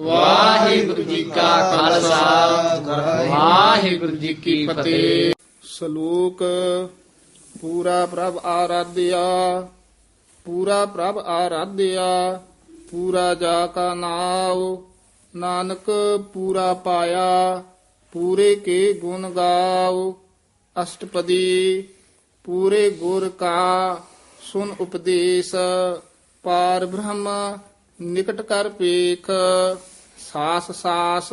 ਵਾਹਿਗੁਰੂ ਜੀ ਕਾ ਖਾਲਸਾ। ਵਾਹਿਗੁਰੂ ਜੀ ਕੀ ਫਤਿਹ। ਸ਼ਲੋਕ ਪੂਰਾ ਪ੍ਰਭ ਆਰਾਧਿਆ, ਪੂਰਾ ਪ੍ਰਭ ਆਰਾਧਿਆ, ਪੂਰਾ ਜਾ ਕਾ ਨਾਉ, ਨਾਨਕ ਪੂਰਾ ਪਾਇਆ, ਪੂਰੇ ਕੇ ਗੁਣ ਗਾਉ। ਅਸ਼ਟਪਦੀ, ਪੂਰੇ ਗੁਰ ਕਾ ਸੁਨ ਉਪਦੇਸ਼, ਪਾਰ ਬ੍ਰਹਮ ਨਿਕਟ ਕਰ ਪੇਖ, ਸਾਸ ਸਾਸ,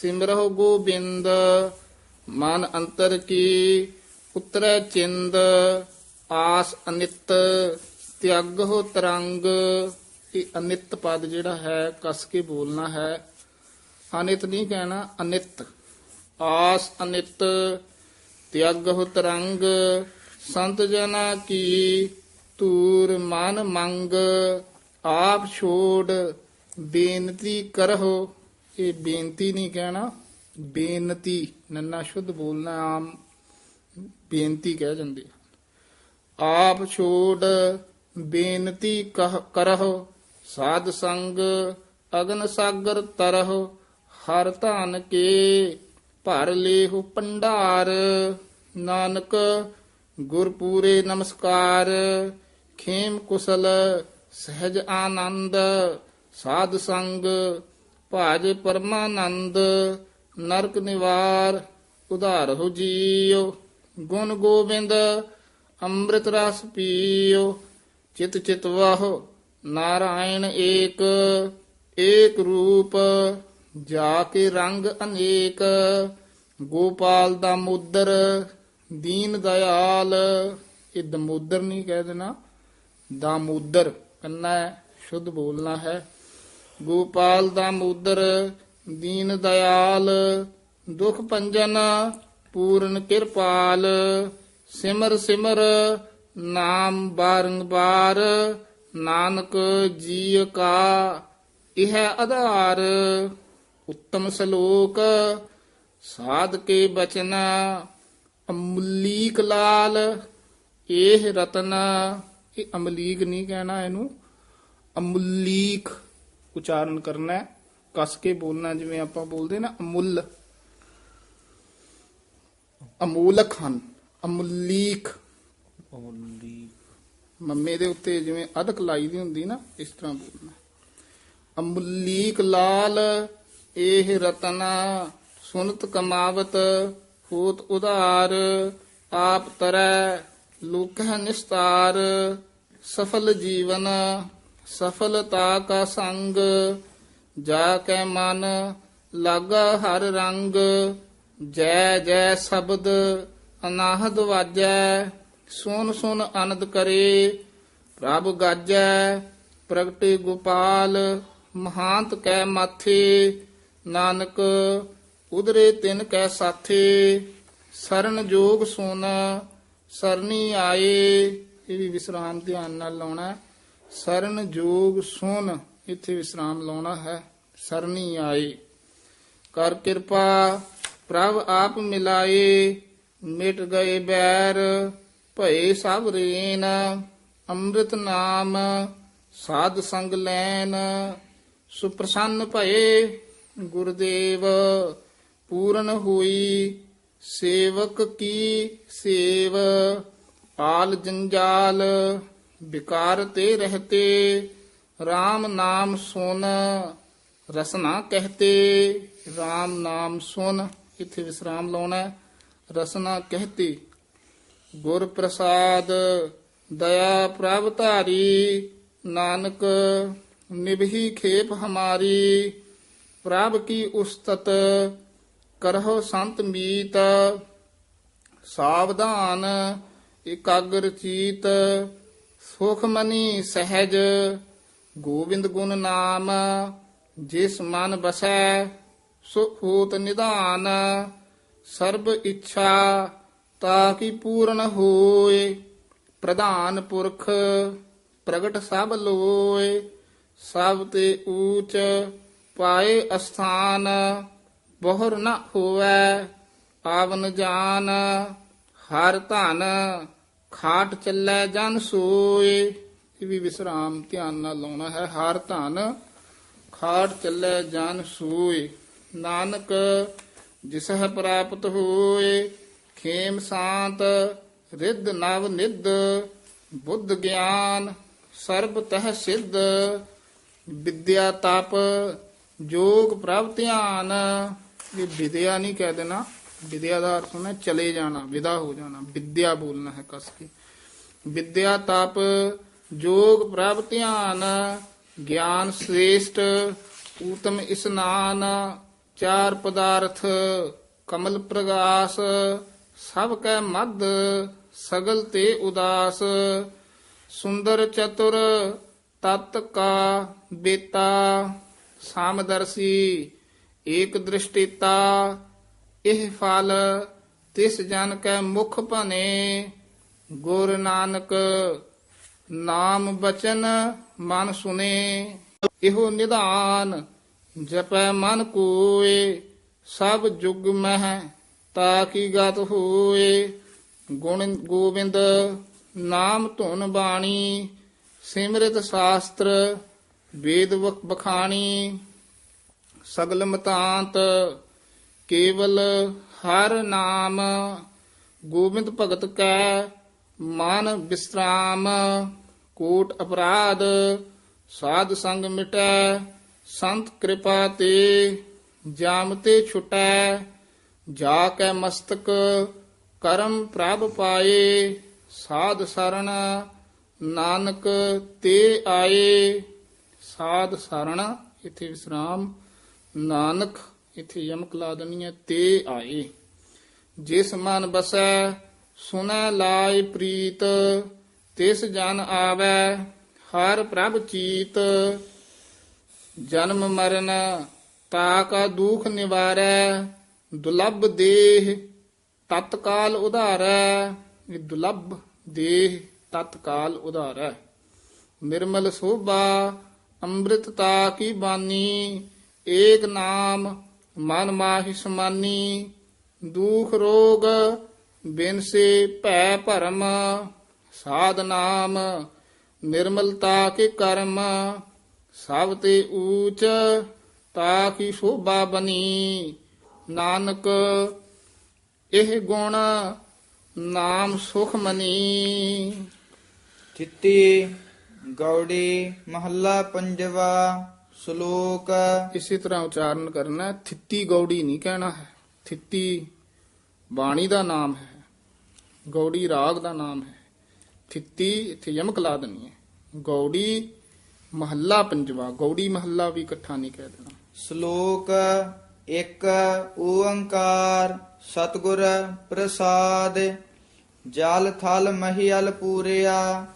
ਸਿਮਰਹੁ ਗੋਬਿੰਦ, ਮਨ ਅੰਤਰ ਕੀ ਉਤਰੈ ਚਿੰਦ, ਆਸ ਅਨਿਤ ਤਿਆਗਹੁ ਤਰੰਗ। ਇਹ ਅਨਿਤ ਪਦ ਜਿਹੜਾ ਹੈ, ਕਸ ਕੇ ਬੋਲਣਾ ਹੈ। ਅਨਿਤ ਨਹੀਂ ਕਹਿਣਾ, ਅਨਿਤ। ਆਸ ਅਨਿਤ ਤਿਆਗਹੁ ਤਰੰਗ। ਸੰਤ ਜਨਾ ਕੀ ਤੂਰ ਮਨ ਮੰਗ। ਆਪ ਛੋੜ ਬੇਨਤੀ ਕਰਹੁ। ਇਹ ਬੇਨਤੀ ਨਹੀਂ ਕਹਿਣਾ, ਬੇਨਤੀ, ਨੰਨਾ ਸ਼ੁੱਧ ਬੋਲਣਾ ਆਮ ਬੇਨਤੀ ਕਹਿ ਜਾਂਦੇ ਆਪ ਛੋੜ ਬੇਨਤੀ ਕਹ, ਕਰਹੁ। ਸਾਧ ਸੰਗ ਅਗਨ ਸਾਗਰ ਤਰਹੁ। ਹਰ ਧਨ ਕੇ ਭਰ ਲੇਹੁ ਭੰਡਾਰ। ਨਾਨਕ ਗੁਰਪੂਰੇ ਨਮਸਕਾਰ। ਖੇਮ ਕੁਸਲ ਸਹਿਜ ਆਨੰਦ, ਸਾਧ ਸੰਗ, ਭਾਜ ਪਰਮਾਨੰਦ, ਨਰਕ ਨਿਵਾਰ, ਉਧਾਰ ਹੋ ਜੀਉ, ਗੁਣ ਗੋਬਿੰਦ, ਅੰਮ੍ਰਿਤ ਰਸ ਪੀਓ ਚਿਤ ਚਿਤ ਵਾਹੋ, ਨਾਰਾਇਣ ਏਕ ਏਕ ਰੂਪ, ਜਾ ਕੇ ਰੰਗ ਅਨੇਕ, ਗੋਪਾਲ ਦਾ ਮੁਦਰ, ਦੀਨ ਦਇਆਲ, ਇਹ ਦਮੋਦਰ ਨਹੀਂ ਕਹਿ ਦੇਣਾ, ਦਾਮੋਦਰ। ਕੰਨਾ ਹੈ, ਸ਼ੁੱਧ ਬੋਲਣਾ ਹੈ। ਗੋਪਾਲ ਦਾ ਮੁਦਰ ਦੀਨ ਦਇਆਲ ਦੁਖ ਭੰਜਨ ਪੂਰਨ ਕਿਰਪਾਲ। ਸਿਮਰ ਸਿਮਰ ਨਾਮ ਬਾਰੰਬਾਰ ਨਾਨਕ ਜੀ ਕਾ ਇਹ ਆਧਾਰ। ਉੱਤਮ ਸ਼ਲੋਕ ਸਾਧ ਕੇ ਬਚਨਾ ਅਮਲੀਕ ਕਲਾਲ ਇਹ ਰਤਨਾ। ਇਹ ਅਮਲੀਕ ਨਹੀਂ ਕਹਿਣਾ ਇਹਨੂੰ। ਅਮੁਲੀਕ ਉਚਾਰਨ ਕਰਨਾ ਹੈ। ਕਸ ਕੇ ਬੋਲਣਾ ਜਿਵੇਂ ਆਪਾਂ ਬੋਲਦੇ ਨਾ ਅਮੁੱਲ। ਅਮੂਲਕ। ਹਨ ਅਮੁਲੀਕ। ਮੰਮੇ ਦੇ ਉੱਤੇ ਜਿਵੇਂ ਅਧਕ ਲਾਈ ਦੀ ਹੁੰਦੀ ਨਾ ਇਸ ਤਰ੍ਹਾਂ ਬੋਲਣਾ ਅਮੁਲੀਕ ਲਾਲ ਇਹ ਰਤਨਾ ਸੁਨਤ ਕਮਾਵਤ ਹੋਤ ਉਧਾਰ ਆਪ ਤਰੈ। ਲੋਕਹ ਨਿਸਤਾਰ, ਸਫਲ ਜੀਵਨ, ਸਫਲਤਾ ਕਾ ਸੰਗ, ਜਾ ਕੈ ਮਨ, ਲਾਗਾ ਹਰ ਰੰਗ, ਜੈ ਜੈ ਸ਼ਬਦ, ਅਨਾਹਦ ਵਾਜੈ ਸੁਨ ਸੁਨ ਆਨੰਦ ਕਰੇ, ਪ੍ਰਭ ਗਾਜੈ, ਪ੍ਰਗਟੇ ਗੋਪਾਲ, ਮਹਾਂਤ ਕੈ ਮਾਥੇ, ਨਾਨਕ ਉਦਰੇ ਤਿਨ ਕੈ ਸਾਥੇ, ਸਰਨ ਜੋਗ ਸੋਨ ਸਰਨੀ ਆਏ, ਇਹ ਵੀ ਵਿਸਰਾਮ ਧਿਆਨ ਨਾਲ ਲਾਉਣਾ ਸਰਨ ਜੋਗ ਸੁਨ, ਇੱਥੇ ਵਿਸਰਾਮ ਲਾਉਣਾ ਹੈ। ਸਰਨੀ ਆਏ, ਕਰ ਕਿਰਪਾ, ਪ੍ਰਭ ਆਪ ਮਿਲਾਏ, ਮਿਟ ਗਏ ਬੈਰ, ਭਏ ਸਭ ਰੇਨ, ਅੰਮ੍ਰਿਤ ਨਾਮ, ਸਾਧ ਸੰਗ ਲੈਨ। ਸੁਪ੍ਰਸੰਨ ਭਏ ਗੁਰਦੇਵ, ਪੂਰਨ ਹੋਈ ਸੇਵਕ ਕੀ ਸੇਵ? ਪਾਲ ਜੰਜਾਲ, ਵਿਕਾਰ ਤੇ ਰਹਤੇ RAM ਨਾਮ ਸੁਨ, ਰਸਨਾ ਕਹਤੇ। RAM ਨਾਮ ਸੁਨ, ਇੱਥੇ ਵਿਸਰਾਮ ਲਾਉਣਾ ਰਸਨਾ ਕਹਤੇ, ਗੁਰ ਪ੍ਰਸਾਦ, ਦਇਆ ਪ੍ਰਭ ਧਾਰੀ, ਨਾਨਕ ਨਿਭੀ ਖੇਪ ਹਮਾਰੀ। ਪ੍ਰਭ ਕੀ ਉਸਤਤ ਕਰਹੁ ਸੰਤ ਮੀਤ, ਸਾਵਧਾਨ ਇਕਾਗਰ ਚੀਤ, ਸੁਖ ਮਨੀ ਸਹਿਜ ਗੋਬਿੰਦ ਗੁਣ ਨਾਮ, ਜਿਸ ਮਨ ਬਸੈ ਸੋ ਹੋਤ ਨਿਧਾਨ, ਸਰਬ ਇੱਛਾ ਤਾ ਕਿ ਪੂਰਨ ਹੋਏ, ਪ੍ਰਧਾਨ ਪੁਰਖ ਪ੍ਰਗਟ ਸਭ ਲੋਏ, ਸਭ ਤੇ ਊਚ ਪਾਏ ਅਸਥਾਨ ਬਹੁਰ ਨ ਹੋਵੈ ਆਵਨ ਜਾਨ, ਹਰ ਧਨ ਖਾਟ ਚੱਲੈ ਜਨ ਸੋਏ। ਇਹ ਵੀ ਵਿਸਰਾਮ ਧਿਆਨ ਨਾਲ ਲਾਉਣਾ ਹੈ, ਹਰ ਧਨ ਖਾੜ ਚੱਲੇ ਜਨ ਸੂਏ। ਨਾਨਕ ਜਿਸਹਿ ਪ੍ਰਾਪਤ ਹੋਏ, ਖੇਮ ਸ਼ਾਂਤ, ਰਿੱਧ ਨਵ ਨਿੱਧ, ਬੁੱਧ ਗਿਆਨ, ਸਰਬ ਤਹ ਸਿੱਧ, ਵਿਦਿਆ ਤਪ, ਜੋਗ ਪ੍ਰਭ ਧਿਆਨ। ਇਹ ਵਿਦਿਆ ਨਹੀਂ ਕਹਿ ਦੇਣਾ। ਵਿਦਿਆ ਦਾ ਅਰਥ ਹੁੰਦਾ ਚਲੇ ਜਾਣਾ, ਵਿਦਾ ਹੋ ਜਾਣਾ, ਵਿਦਿਆ ਬੋਲਣਾ ਹੈ ਕਸ ਕੇ। ਵਿਦਿਆ ਤਪ ਜੋਗ ਪ੍ਰਭ ਧਿਆਨ, ਗਿਆਨ ਸ੍ਰੇਸ਼ਟ, ਊਤਮ ਇਸਨਾਨ, ਚਾਰ ਪਦਾਰਥ, ਕਮਲ ਪ੍ਰਗਾਸ, ਸਭ ਕੈ ਮਦ ਸਗਲ ਤੇ ਉਦਾਸ, ਸੁੰਦਰ ਚਤੁਰ, ਤਤ ਕਾ ਬੇਤਾ, ਸਾਮਦਰਸੀ ਏਕ ਦ੍ਰਿਸ਼ਟੀਤਾ, ਇਹ ਫਲ ਤਿਸ ਜਨ ਕੈ ਮੁਖ ਭਨੇ ਗੁਰ ਨਾਨਕ ਨਾਮ ਬਚਨ ਮਨ ਸੁਨੇ। ਇਹੋ ਨਿਧਾਨ ਜਪੈ ਮਨ ਕੋਏ, ਸਭ ਜੁਗ ਮਹਿ ਤਾ ਕੀ ਗਤ ਹੋਏ। ਗੁਣ ਗੋਬਿੰਦ ਨਾਮ ਧੁਨ ਬਾਣੀ, ਸਿਮਰਿਤ ਸ਼ਾਸਤਰ ਵੇਦ ਵਖ- ਬਖਾਣੀ ਸਗਲ ਮਤਾਂਤ ਕੇਵਲ ਹਰ ਨਾਮ, ਗੋਬਿੰਦ ਭਗਤ ਕੈ, ਮਨ ਵਿਸਰਾਮ ਕੋਟ ਅਪਰਾਧ, ਸਾਧ ਸੰਗ ਮਿਟੈ, ਸੰਤ ਕਿਰਪਾ ਤੇ ਜਾਮ ਤੇ ਛੁਟੈ, ਜਾ ਕੈ ਮਸਤਕ, ਕਰਮ ਪ੍ਰਭ ਪਾਏ, ਸਾਧ ਸਰਣ ਨਾਨਕ ਤੇ ਆਏ। ਸਾਧ ਸਰਣ ਇਥੇ ਵਿਸਰਾਮ। ਨਾਨਕ, ਇਥੇ ਯਮਕ ਲਾ ਦੇਣੀ ਹੈ, ਤੇ ਆਏ। ਜਿਸ ਮਨ ਬਸੈ, ਸੁਨੈ ਲਾਇ ਪ੍ਰੀਤ, ਤਿਸ ਜਨ ਆਵੈ, ਹਰ ਪ੍ਰਭ ਚੀਤ। ਜਨਮ ਮਰਨ, ਤਾ ਕਾ ਦੁਖ ਨਿਵਾਰੈ, ਦੁਲੱਭ ਦੇਹ ਤਤਕਾਲ ਉਧਾਰੈ। ਇਹ ਦੁਲੱਭ ਦੇਹ ਤਤਕਾਲ ਉਧਾਰੈ। ਨਿਰਮਲ ਸੋਭਾ, ਅੰਮ੍ਰਿਤ ਤਾ ਕੀ ਬਾਨੀ ਏਕ ਨਾਮ ਮਨ ਮਾਹਿ ਸਮਾਨੀ, ਦੁਖ ਰੋਗ ਬਿਨਸੇ ਭੈ ਭਰਮ, ਸਾਧ ਨਾਮ ਨਿਰਮਲਤਾ ਕੇ ਕਰਮ, ਸਭ ਤੇ ਊਚ ਤਾ ਕੀ ਸ਼ੋਭਾ ਬਨੀ। ਨਾਨਕ, ਇਹ ਗੁਣ ਨਾਮ ਸੁਖ ਮਨੀ। ਥਿੱਤੀ ਗੌੜੀ, ਮਹੱਲਾ ਪੰਜਵਾ ਸ਼ਲੋਕ ਇਸੇ ਤਰ੍ਹਾਂ ਉਚਾਰਨ ਕਰਨਾ ਹੈ। ਥਿੱਤੀ ਗੌੜੀ ਨਹੀਂ ਕਹਿਣਾ ਹੈ। ਥਿੱਤੀ ਬਾਣੀ ਦਾ ਨਾਮ ਹੈ ਗੌੜੀ ਰਾਗ ਦਾ ਨਾਮ ਹੈ। ਥਿੱਤੀ ਇੱਥੇ ਯਮਕ ਲਾ ਦੇਣੀ ਹੈ। ਗੌੜੀ ਮਹੱਲਾ ਪੰਜਵਾ ਗੌੜੀ ਮਹੱਲਾ ਵੀ ਇਕੱਠਾ ਨਹੀਂ ਕਹਿ ਦੇਣਾ। ਸ਼ਲੋਕ ਇੱਕ ਓੰਕਾਰ ਸਤਿਗੁਰ ਪ੍ਰਸਾਦ ਜਲ ਥਲ ਮਹੀਲ ਪੂਰਿਆ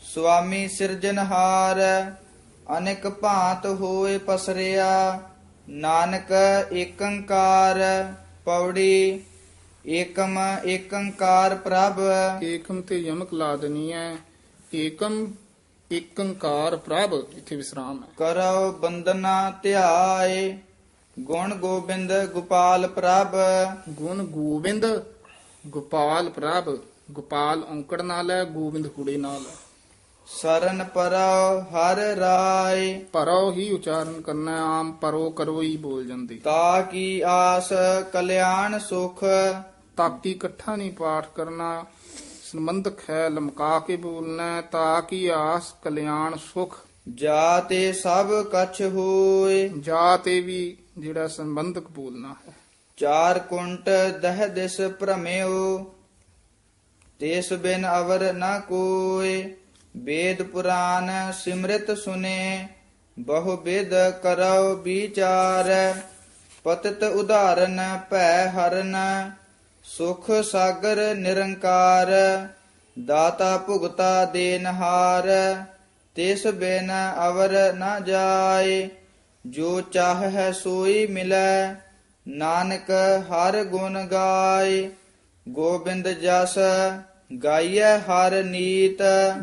ਸੁਆਮੀ ਸਿਰਜਨਹਾਰ ਅਨੇਕ ਭਾਂਤ ਹੋਏ ਪਸਰਿਆ ਨਾਨਕ ਏਕੰਕਾਰ ਪੌੜੀ ਏਕਮ ਏਕੰਕਾਰ ਪ੍ਰਭ। ਏਕਮ ਤੇ ਯਮਕ ਲਾ ਹੈ ਏਕਮ ਏਕੰਕਾਰ ਪ੍ਰਭ ਇੱਥੇ ਵਿਸਰਾਮ ਹੈ। ਕਰੋ ਬੰਦਨਾ ਧਿਆਏ ਗੁਣ ਗੋਬਿੰਦ ਗੋਪਾਲ ਪ੍ਰਭ। ਗੁਣ ਗੋਬਿੰਦ ਗੋਪਾਲ ਪ੍ਰਭ ਗੋਪਾਲ ਔਂਕੜ ਨਾਲ ਹੈ ਗੋਬਿੰਦ ਕੁੜੇ ਨਾਲ ਹੈ। ਸਰਨ ਪਰਉ ਹਰ ਰਾਏ। ਪਰੋ ਹੀ ਉਚਾਰਨ ਕਰਨਾ ਆਮ ਪਰੋ ਕਰੋ ਹੀ ਬੋਲ ਜਾਂਦੇ। ਤਾ ਕੀ ਆਸ ਕਲਿਆਣ ਸੁਖ। ਤਾਕੀ ਇਕੱਠਾ ਨਹੀਂ ਪਾਠ ਕਰਨਾ ਸੰਬੰਧਕ ਹੈ ਲਮਕਾ ਕੇ ਬੋਲਣਾ ਤਾਂ ਕੀ ਆਸ ਕਲਿਆਣ ਸੁਖ। ਜਾ ਤੇ ਸਭ ਕਛ ਹੋਏ। ਜਾ ਤੇ ਵੀ ਜਿਹੜਾ ਸੰਬੰਧਕ ਬੋਲਣਾ ਹੈ। ਚਾਰ ਕੁੰਟ ਦਹ ਦਿਸ ਭ੍ਰਮਿਓ ਤਿਸ ਬਿਨ ਅਵਰ ਨ ਕੋਏ। ਵੇਦ ਪੁਰਾਨ ਸਿਮਰਿਤ ਸੁਨੇ, ਬਹੁ ਵਿਦ ਕਰਉ ਵਿਚਾਰ। ਪਤਿਤ ਉਦਾਹਰਨ ਭੈ ਹਰਨ, ਸੁਖ ਸਾਗਰ ਨਿਰੰਕਾਰ। ਦਾਤਾ ਭੁਗਤਾ ਦੇਨਹਾਰ ਤਿਸ ਬਿਨ ਅਵਰ ਨ ਜਾਏ। ਜੋ ਚਾਹੈ ਸੋਈ ਮਿਲੈ, ਨਾਨਕ ਹਰ ਗੁਣ ਗਾਏ। ਗੋਬਿੰਦ ਜਸ ਗਾਈਐ ਹਰ ਨੀਤ।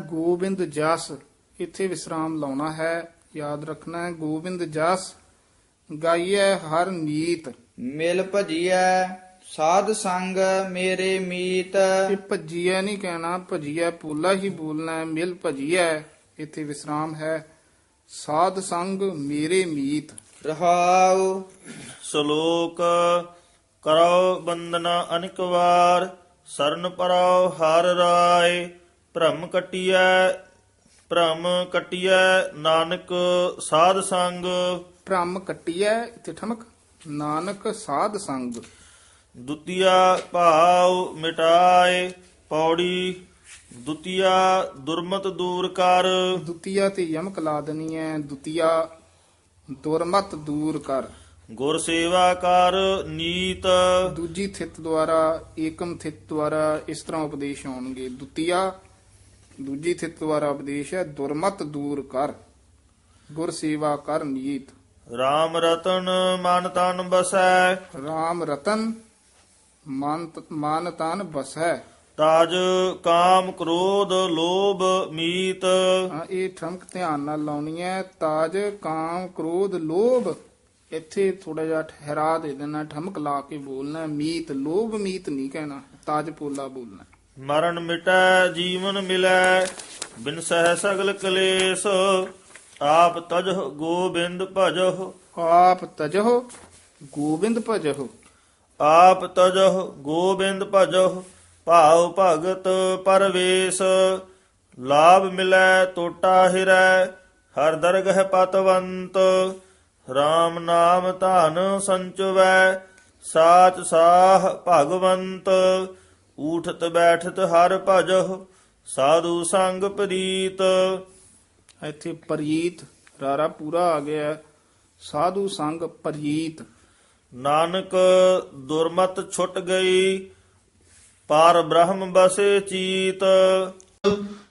ਗੋਬਿੰਦ ਜਸ ਇੱਥੇ ਵਿਸਰਾਮ ਲਾਉਣਾ ਹੈ ਯਾਦ ਰੱਖਣਾ ਹੈ ਗੋਬਿੰਦ ਜਸ। ਗਾਈਐ ਹਰ ਨੀਤ। ਮਿਲ ਭਜੀਐ ਸਾਧ ਸੰਗ ਮੇਰੇ ਮੀਤ। ਇਹ ਭਜੀਐ ਨਹੀਂ ਕਹਿਣਾ ਭਜੀਐ ਪੂਲਾ ਹੀ ਬੋਲਣਾ ਹੈ ਮਿਲ ਭਜੀਐ ਇੱਥੇ ਵਿਸਰਾਮ ਹੈ ਸਾਧ ਸੰਗ ਮੇਰੇ ਮੀਤ। ਰਹਾਉ। ਸ਼ਲੋਕ ਕਰੋ ਬੰਦਨਾ ਅਨਿਕ ਵਾਰ। ਸਰਨ ਪਰਾਉ ਹਰ ਰਾਏ ਭ੍ਰਮ ਕਟਿਐ ਭ੍ਰਮ ਕਟਿਐ ਨਾਨਕ ਸਾਧ ਸੰਗ। ਭ੍ਰਮ ਕੱਟਿਐ ਇੱਥੇ ਠਮਕ ਨਾਨਕ ਸਾਧ ਸੰਗ। ਦੁਤੀਆ ਭਾਵ ਮਿਟਾਏ ਪੌੜੀ ਦੁਤੀਆ ਦੁਰਮਤ ਦੂਰ ਕਰ। ਦੁਤੀਆ ਤੇ ਯਮਕ ਲਾ ਦੇਣੀ ਹੈ ਦੁਤੀਆ ਦੁਰਮਤ ਦੂਰ ਕਰ। ਗੁਰ ਸੇਵਾ ਕਰ ਨੀਤ। ਦੂਜੀ ਥਿਤ ਦੁਆਰਾ ਏਕਮ ਥਿਤ ਦੁਆਰਾ ਇਸ ਤਰ੍ਹਾਂ ਉਪਦੇਸ਼ ਹੋਣਗੇ ਦੁਤੀਆ ਦੂਜੀ ਥਿਤ ਦੁਆਰਾ ਉਪਦੇਸ਼ ਹੈ ਦੁਰਮਤ ਦੂਰ ਕਰ। ਗੁਰ ਸੇਵਾ ਕਰ ਨੀਤ। RAM ਰਤਨ ਮਨ ਤਨ ਬਸੈ। RAM ਰਤਨ ਮਨ ਮਨ ਤਨ ਬਸੈ। ਤਾਜ ਕਾਮ ਕ੍ਰੋਧ ਲੋਭ ਮੀਤ। ਹਾਂ ਇਹ ਠਮਕ ਧਿਆਨ ਨਾਲ ਲਾਉਣੀ ਹੈ। ਤਾਜ ਕਾਮ ਕ੍ਰੋਧ ਲੋਭ ਇੱਥੇ ਥੋੜਾ ਜਿਹਾ ਠਹਿਰਾ ਦੇ ਦੇਣਾ ਠਮਕ ਲਾ ਕੇ ਬੋਲਣਾ। ਮੀਤ ਲੋਭ ਮੀਤ ਨਹੀਂ ਕਹਿਣਾ ਤਾਜ ਪੋਲਾ ਬੋਲਣਾ। ਮਰਨ ਮਿਟੈ ਜੀਵਨ ਮਿਲੈ ਬਿਨ ਸਹਿ ਸਗਲ ਕਲੇਸ਼ ਆਪ ਤਜਹ ਗੋਬਿੰਦ ਭਜਹ। ਆਪ ਤਜਹੁ ਗੋਬਿੰਦ ਭਜਹੁ। ਆਪ ਤਜਹ ਗੋਬਿੰਦ ਭਜਹ ਭਾਉ ਭਗਤ ਪਰਵੇਸ਼। ਲਾਭ ਮਿਲੈ ਟੋਟਾ ਹਿਰੈ ਹਰ ਦਰਗਹ ਪਤਵੰਤ। RAM ਨਾਮ ਧਨ ਸੰਚਵੈ ਸਾਚ ਸਾਹ ਭਗਵੰਤ ਊਠਤ ਬੈਠਤ ਹਰ ਭਜਹ ਸਾਧੂ ਸੰਗ ਪ੍ਰੀਤ। ਇੱਥੇ ਪਰੀਤ ਰਾਰਾ ਪੂਰਾ ਆ ਗਿਆ। ਸਾਧੂ ਸੰਗ ਪਰੀਤ। ਨਾਨਕ ਦੁਰਮਤ ਛੁੱਟ ਗਈ ਪਾਰ ਬ੍ਰਹਮ ਬਸੇ ਚੀਤ।